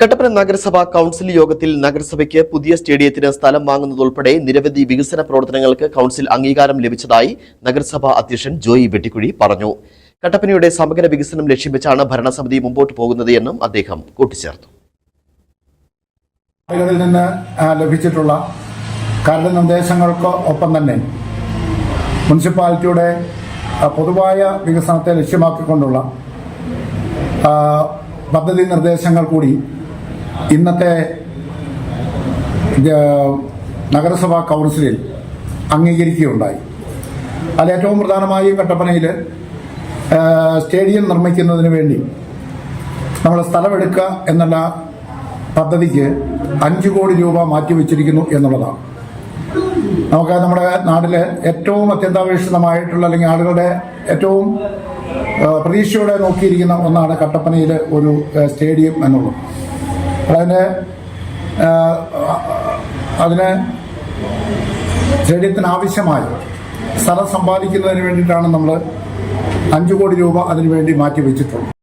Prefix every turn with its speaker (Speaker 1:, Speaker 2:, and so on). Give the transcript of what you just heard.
Speaker 1: കട്ടപ്പന നഗരസഭാ കൌൺസിൽ യോഗത്തിൽ നഗരസഭയ്ക്ക് പുതിയ സ്റ്റേഡിയത്തിന് സ്ഥലം വാങ്ങുന്നതുൾപ്പെടെ നിരവധി വികസന പ്രവർത്തനങ്ങൾക്ക് കൌൺസിൽ അംഗീകാരം ലഭിച്ചതായി നഗരസഭാ അധ്യക്ഷൻ ജോയി വെട്ടിക്കുഴി പറഞ്ഞു. കട്ടപ്പനയുടെ സമഗ്ര വികസനം ലക്ഷ്യം വെച്ചാണ് ഭരണസമിതി മുമ്പോട്ട് പോകുന്നത് എന്നും അദ്ദേഹം കൂട്ടിച്ചേർത്തു.
Speaker 2: നിന്ന് ലഭിച്ചിട്ടുള്ള കരട് ഒപ്പം തന്നെ മുനിസിപ്പാലിറ്റിയുടെ പൊതുവായ വികസനത്തെ ലക്ഷ്യമാക്കിക്കൊണ്ടുള്ള പദ്ധതി നിർദ്ദേശങ്ങൾ കൂടി ഇന്നത്തെ നഗരസഭാ കൗൺസിലിൽ അംഗീകരിക്കുകയുണ്ടായി. അതിൽ ഏറ്റവും പ്രധാനമായും കട്ടപ്പനയിൽ സ്റ്റേഡിയം നിർമ്മിക്കുന്നതിന് വേണ്ടി നമ്മൾ സ്ഥലമെടുക്കുക എന്നുള്ള പദ്ധതിക്ക് അഞ്ച് കോടി രൂപ മാറ്റിവെച്ചിരിക്കുന്നു എന്നുള്ളതാണ്. നമുക്ക് നമ്മുടെ നാട്ടിൽ ഏറ്റവും അത്യന്താപേക്ഷിതമായിട്ടുള്ള അല്ലെങ്കിൽ ആളുകളുടെ ഏറ്റവും പ്രതീക്ഷയോടെ നോക്കിയിരിക്കുന്ന ഒന്നാണ് കട്ടപ്പനയിലെ ഒരു സ്റ്റേഡിയം എന്നുള്ളത്. അതിന് അതിന് സ്റ്റേഡിയത്തിന് ആവശ്യമായ സ്ഥലം സമ്പാദിക്കുന്നതിന് വേണ്ടിയിട്ടാണ് നമ്മൾ അഞ്ച് കോടി രൂപ അതിനുവേണ്ടി മാറ്റിവെച്ചിട്ടുള്ളത്.